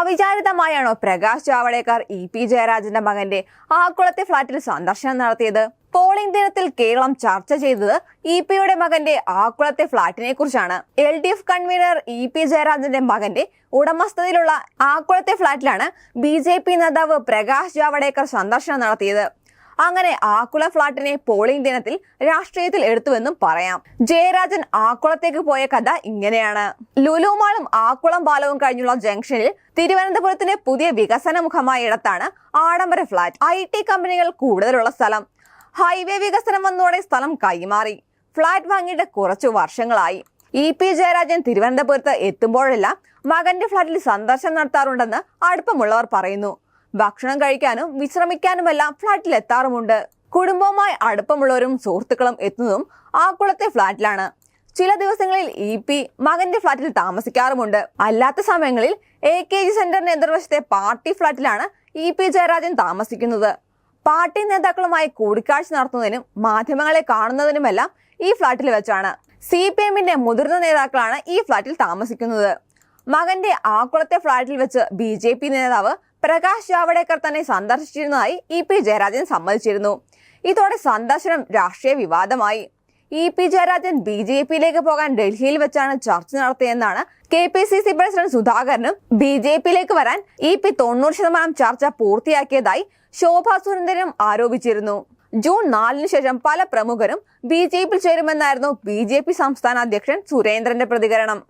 അവിചാരിതമായാണോ Prakash Javadekar E P ജയരാജന്റെ മകന്റെ ആക്കുളത്തെ ഫ്ളാറ്റിൽ സന്ദർശനം നടത്തിയത്? പോളിംഗ് ദിനത്തിൽ കേരളം ചർച്ച ചെയ്തത് ഇ പിയുടെ മകന്റെ ആക്കുളത്തെ ഫ്ളാറ്റിനെ കുറിച്ചാണ്. L D F convenor E P ജയരാജന്റെ മകന്റെ ഉടമസ്ഥതയിലുള്ള ആക്കുളത്തെ ഫ്ളാറ്റിലാണ് ബി ജെ പി നേതാവ് പ്രകാശ് ജാവഡേക്കർ സന്ദർശനം നടത്തിയത്. അങ്ങനെ ആക്കുള ഫ്ലാറ്റിനെ പോളിംഗ് ദിനത്തിൽ രാഷ്ട്രീയത്തിൽ എടുത്തുവെന്നും പറയാം. ജയരാജൻ ആക്കുളത്തേക്ക് പോയ കഥ ഇങ്ങനെയാണ്. ലുലുമാളും ആക്കുളം പാലവും കഴിഞ്ഞുള്ള ജംഗ്ഷനിൽ തിരുവനന്തപുരത്തിന്റെ പുതിയ വികസന മുഖമായ ഇടത്താണ് ആഡംബര ഫ്ളാറ്റ്. ഐ ടി കമ്പനികൾ കൂടുതലുള്ള സ്ഥലം. ഹൈവേ വികസനം വന്നതോടെ സ്ഥലം കൈമാറി. ഫ്ളാറ്റ് വാങ്ങിയിട്ട് കുറച്ചു വർഷങ്ങളായി. ഇ പി ജയരാജൻ തിരുവനന്തപുരത്ത് എത്തുമ്പോഴെല്ലാം മകന്റെ ഫ്ളാറ്റിൽ സന്ദർശനം നടത്താറുണ്ടെന്ന് അടുപ്പമുള്ളവർ പറയുന്നു. ഭക്ഷണം കഴിക്കാനും വിശ്രമിക്കാനുമെല്ലാം ഫ്ളാറ്റിൽ എത്താറുമുണ്ട് കുടുംബവുമായി അടുപ്പമുള്ളവരും സുഹൃത്തുക്കളും എത്തുന്നതും ആക്കുളത്തെ ഫ്ളാറ്റിലാണ്. ചില ദിവസങ്ങളിൽ ഇ പി മകന്റെ ഫ്ളാറ്റിൽ താമസിക്കാറുമുണ്ട്. അല്ലാത്ത സമയങ്ങളിൽ എ കെ ജി സെന്ററിന്റെ എതിർവശത്തെ പാർട്ടി ഫ്ളാറ്റിലാണ് ഇ പി ജയരാജൻ താമസിക്കുന്നത്. പാർട്ടി നേതാക്കളുമായി കൂടിക്കാഴ്ച നടത്തുന്നതിനും മാധ്യമങ്ങളെ കാണുന്നതിനുമെല്ലാം ഈ ഫ്ളാറ്റിൽ വെച്ചാണ്. സി പി എമ്മിന്റെ മുതിർന്ന നേതാക്കളാണ് ഈ ഫ്ളാറ്റിൽ താമസിക്കുന്നത്. മകന്റെ ആക്കുളത്തെ ഫ്ളാറ്റിൽ വെച്ച് ബി ജെ പി നേതാവ് പ്രകാശ് ജാവഡേക്കർ തന്നെ സന്ദർശിച്ചിരുന്നതായി ഇ പി ജയരാജൻ സമ്മതിച്ചിരുന്നു. ഇതോടെ സന്ദർശനം രാഷ്ട്രീയ വിവാദമായി. E P Jayarajan B J പിയിലേക്ക് പോകാൻ ഡൽഹിയിൽ വെച്ചാണ് ചർച്ച നടത്തിയെന്നാണ് K P C C president സുധാകരനും ബി ജെ പിയിലേക്ക് വരാൻ ഇ പി തൊണ്ണൂറ് ശതമാനം ചർച്ച പൂർത്തിയാക്കിയതായി ശോഭാ സുരേന്ദ്രനും ആരോപിച്ചിരുന്നു. ജൂൺ നാലിന് ശേഷം പല പ്രമുഖരും ബി ജെ പിയിൽ ചേരുമെന്നായിരുന്നു ബി ജെ പി സംസ്ഥാന അധ്യക്ഷൻ സുരേന്ദ്രന്റെ പ്രതികരണം.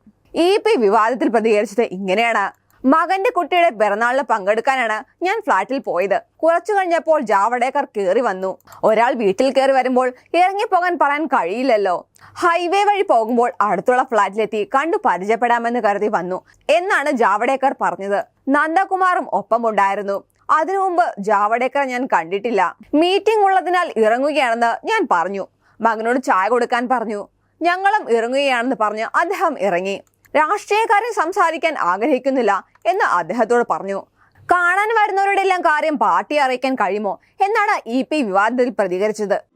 ഇ പി വിവാദത്തിൽ പ്രതികരിച്ചത് ഇങ്ങനെയാണ്. മകന്റെ കുട്ടിയുടെ പിറന്നാളിന് പങ്കെടുക്കാനാണ് ഞാൻ ഫ്ളാറ്റിൽ പോയത്. കുറച്ചു കഴിഞ്ഞപ്പോൾ ജാവടേക്കർ കയറി വന്നു. ഒരാൾ വീട്ടിൽ കയറി വരുമ്പോൾ ഇറങ്ങിപ്പോകാൻ പറയാൻ കഴിയില്ലല്ലോ. ഹൈവേ വഴി പോകുമ്പോൾ അടുത്തുള്ള ഫ്ളാറ്റിലെത്തി കണ്ടു പരിചയപ്പെടാമെന്ന് കരുതി വന്നു. എന്നാണ് ജാവഡേക്കർ പറഞ്ഞത്. നന്ദകുമാറും ഒപ്പമുണ്ടായിരുന്നു. അതിനു മുമ്പ് ജാവഡേക്കറെ ഞാൻ കണ്ടിട്ടില്ല. മീറ്റിംഗ് ഉള്ളതിനാൽ ഇറങ്ങുകയാണെന്ന് ഞാൻ പറഞ്ഞു. മകനോട് ചായ കൊടുക്കാൻ പറഞ്ഞു. ഞങ്ങളും ഇറങ്ങുകയാണെന്ന് പറഞ്ഞ് അദ്ദേഹം ഇറങ്ങി. രാഷ്ട്രീയക്കാരൻ സംസാരിക്കാൻ ആഗ്രഹിക്കുന്നില്ല എന്ന് അദ്ദേഹത്തോട് പറഞ്ഞു. കാണാൻ വരുന്നവരുടെ എല്ലാം കാര്യം പാർട്ടി അറിയിക്കാൻ കഴിയുമോ? എന്നാണ് ഇ പി വിവാദത്തിൽ പ്രതികരിച്ചത്.